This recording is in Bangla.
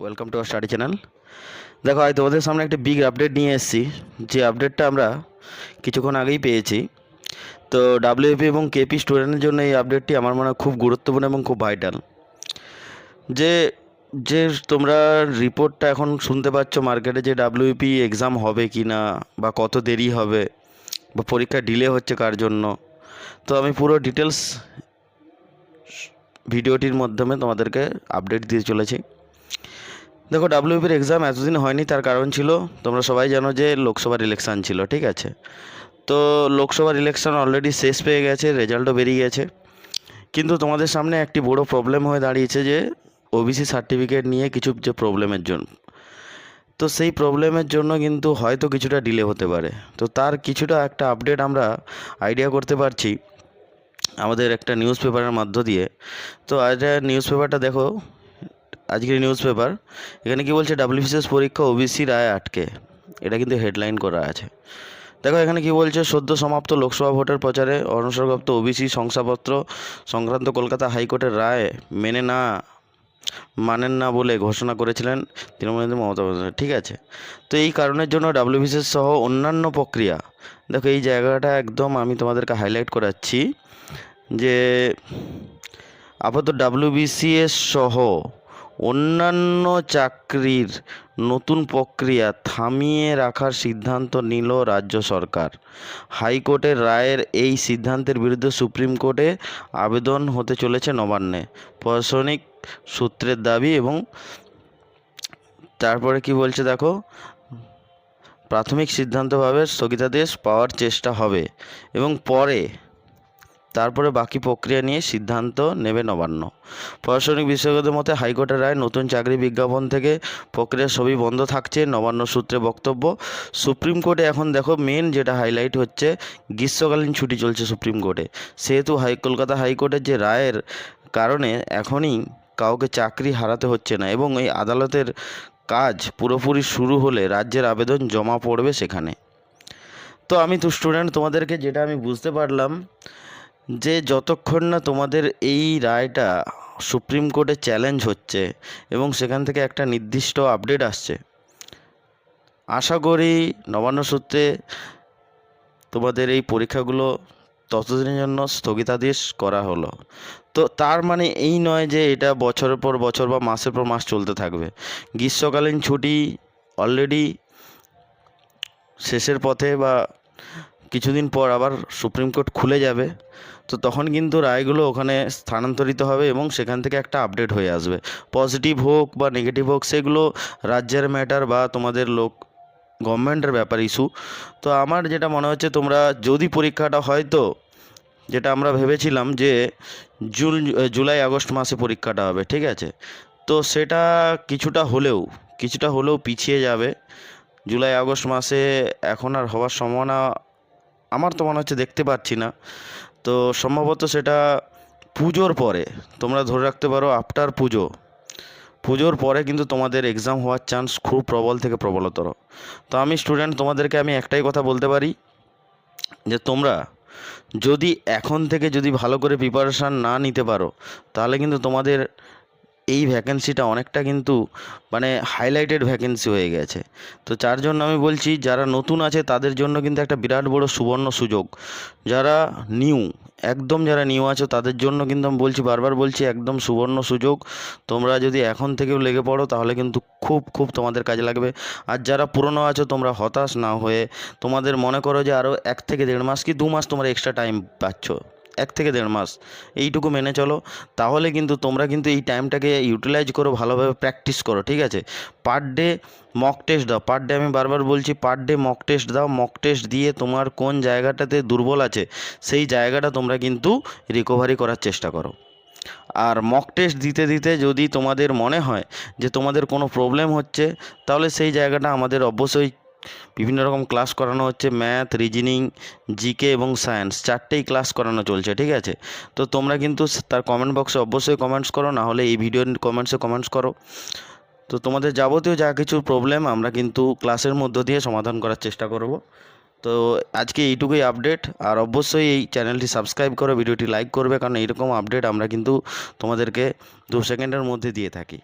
Welcome to our study channel দেখো, আজ তোমাদের সামনে একটা বিগ আপডেট নিয়ে এসেছি। যে আপডেটটা আমরা কিছুক্ষণ আগেই পেয়েছি। তো ডাব্লিউপি এবং কেপি স্টুডেন্টের জন্য এই আপডেটটি আমার মনে হয় খুব গুরুত্বপূর্ণ এবং খুব ভাইটাল যে যে তোমরা রিপোর্টটা এখন শুনতে পাচ্ছ মার্কেটে যে ডাব্লিউপি এক্সাম হবে কি না, বা কত দেরি হবে, বা পরীক্ষা ডিলে হচ্ছে কার জন্য। তো আমি পুরো ডিটেলস ভিডিওটির মাধ্যমে তোমাদেরকে আপডেট দিয়ে চলেছি। দেখো ডাব্লিউপির এক্সাম এতদিন হয়নি, তার কারণ ছিল তোমরা সবাই জানো যে লোকসভার ইলেকশান ছিল, ঠিক আছে? তো লোকসভার ইলেকশন অলরেডি শেষ পেয়ে গেছে রেজাল্টও বেরিয়ে গেছে। কিন্তু তোমাদের সামনে একটি বড় প্রবলেম হয়ে দাঁড়িয়েছে যে ওবিসি সার্টিফিকেট নিয়ে কিছু যে প্রবলেমের জন্য। তো সেই প্রবলেমের জন্য কিন্তু হয়তো কিছুটা ডিলে হতে পারে। তো তার কিছুটা একটা আপডেট আমরা আইডিয়া করতে পারছি আমাদের একটা নিউজ পেপারের মধ্য দিয়ে। তো আজ নিউজ পেপারটা দেখো আজকের নিউজ পেপার এখানে কি বলছে ডাব্লিউবিসিএস পরীক্ষা ওবিসি রায় আটকে। এটা কিন্তু হেডলাইন করা আছে। দেখো, এখানে কি বলছে, সদ্য সমাপ্ত লোকসভা ভোটের প্রচারে অনুসরপ্রাপ্ত ওবিসি শংসাপত্র সংক্রান্ত কলকাতা হাইকোর্টের রায় মেনে না, মানেন না বলে ঘোষণা করেছিলেন তৃণমূল নেত্রী মমতা বন্দ্যোপাধ্যায়। ঠিক আছে? তো এই কারণের জন্য ডাব্লিউবিসিএস সহ অন্যান্য প্রক্রিয়া, দেখো, এই জায়গাটা একদম আমি তোমাদেরকে হাইলাইট করাচ্ছি যে আপাতত ডাব্লিউবিসিএস সহ অন্যান্য চাকরির নতুন প্রক্রিয়া থামিয়ে রাখার সিদ্ধান্ত নিল রাজ্য সরকার। হাইকোর্টের রায়ের এই সিদ্ধান্তের বিরুদ্ধে সুপ্রিম কোর্টে আবেদন হতে চলেছে নবান্নে। প্রশাসনিক সূত্রের দাবি এবং তারপরে কি বলছে দেখো? প্রাথমিক সিদ্ধান্তভাবে স্থগিতাদেশ পাওয়ার চেষ্টা হবে এবং পরে তারপরে বাকি প্রক্রিয়া নিয়ে সিদ্ধান্ত নেবে নবান্ন। প্রশাসনিক বিশেষজ্ঞদের মতে হাইকোর্টের রায় নতুন চাকরি বিজ্ঞাপন থেকে প্রক্রিয়া সবই বন্ধ থাকছে নবান্ন সূত্রে বক্তব্য। সুপ্রিম কোর্টে এখন দেখো মেন যেটা হাইলাইট হচ্ছে, গ্রীষ্মকালীন ছুটি চলছে সুপ্রিম কোর্টে। সেহেতু হাই, কলকাতা হাইকোর্টের যে রায়ের কারণে এখনই কাউকে চাকরি হারাতে হচ্ছে না এবং এই আদালতের কাজ পুরোপুরি শুরু হলে রাজ্যের আবেদন জমা পড়বে সেখানে। তো আমি তো স্টুডেন্ট, তোমাদেরকে যেটা আমি বুঝতে পারলাম যে যতক্ষণ না তোমাদের এই রায়টা সুপ্রিম কোর্টে চ্যালেঞ্জ হচ্ছে এবং সেখান থেকে একটা নির্দিষ্ট আপডেট আসছে, আশা করি নবান্ন সূত্রে তোমাদের এই পরীক্ষাগুলো ততদিনের জন্য স্থগিতাদেশ করা হলো। তো তার মানে এই নয় যে এটা বছরের পর বছর বা মাসের পর মাস চলতে থাকবে। গ্রীষ্মকালীন ছুটি অলরেডি শেষের পথে বা কিছুদিন পর আবার সুপ্রিম কোর্ট খুলে যাবে, তো তখন কিন্তু রায়গুলো ওখানে স্থানান্তরিত হবে এবং সেখান থেকে একটা আপডেট হয়ে আসবে। পজিটিভ হোক বা নেগেটিভ হোক, সেগুলো রাজ্যের ম্যাটার বা তোমাদের লোক, গভর্নমেন্টের ব্যাপার ইস্যু। তো আমার যেটা মনে হচ্ছে, তোমরা যদি পরীক্ষাটা হয়তো যেটা আমরা ভেবেছিলাম যে জুন জুলাই, আগস্ট মাসে পরীক্ষাটা হবে, ঠিক আছে? তো সেটা কিছুটা হলেও কিছুটা হলেও পিছিয়ে যাবে। জুলাই, আগস্ট মাসে এখন আর হওয়ার সম্ভাবনা আমার তো মনে হচ্ছে দেখতে পাচ্ছি না। তো সম্ভবত সেটা পুজোর পরে, তোমরা ধরে রাখতে পারো আফটার পুজো। পুজোর পরে কিন্তু তোমাদের এক্সাম হওয়ার চান্স খুব প্রবল থেকে প্রবলতর। তো আমি স্টুডেন্ট তোমাদেরকে আমি একটাই কথা বলতে পারি, যে তোমরা যদি এখন থেকে যদি ভালো করে প্রিপারেশান না নিতে পারো, তাহলে কিন্তু তোমাদের এই ভ্যাকেন্সিটা অনেকটা কিন্তু মানে হাইলাইটেড ভ্যাকেন্সি হয়ে গেছে। তো যার জন্য আমি বলছি, যারা নতুন আছে তাদের জন্য কিন্তু একটা বিরাট বড় সুবর্ণ সুযোগ। যারা নিউ একদম যারা নিউ আছো তাদের জন্য কিন্তু আমি বলছি, বারবার বলছি, একদম সুবর্ণ সুযোগ। তোমরা যদি এখন থেকেও লেগে পড়ো, তাহলে কিন্তু খুব খুব তোমাদের কাজে লাগবে। আর যারা পুরনো আছো, তোমরা হতাশ না হয়ে, তোমাদের মনে করো যে আরও এক থেকে দেড় মাস কি দু মাস তোমরা এক্সট্রা টাইম পাচ্ছ। এক থেকে দেড় মাস, এইটুকু মেনে চলো। তাহলে কিন্তু তোমরা কিন্তু এই টাইমটাকে ইউটিলাইজ করো, ভালোভাবে প্র্যাকটিস করো, ঠিক আছে? পার ডে মক টেস্ট দাও। পার ডে আমি বারবার বলছি পার ডে মক টেস্ট দাও। মক টেস্ট দিয়ে তোমার কোন জায়গাটাতে দুর্বল আছে, সেই জায়গাটা তোমরা কিন্তু রিকভারি করার চেষ্টা করো। আর মক টেস্ট দিতে দিতে যদি তোমাদের মনে হয় যে তোমাদের কোনো প্রবলেম হচ্ছে, তাহলে সেই জায়গাটা আমাদের অবশ্যই বিভিন্ন রকম ক্লাস করানো হচ্ছে ম্যাথ রিজনিং জিকে এবং সায়েন্স চারটেই ক্লাস করানো চলছে, ঠিক আছে? তো তোমরা কিন্তু তার কমেন্ট বক্সে অবশ্যই কমেন্টস করো, না হলে এই ভিডিওর কমেন্টসে কমেন্টস করো। তো তোমাদের যাবতীয় যা কিছু প্রবলেম আমরা কিন্তু ক্লাসের মধ্য দিয়ে সমাধান করার চেষ্টা করব। তো আজকে এইটুকুই আপডেট আর অবশ্যই এই চ্যানেলটি সাবস্ক্রাইব করো ভিডিওটি লাইক করবে, কারণ এইরকম আপডেট আমরা কিন্তু তোমাদেরকে দু সেকেন্ডের মধ্যে দিয়ে থাকি।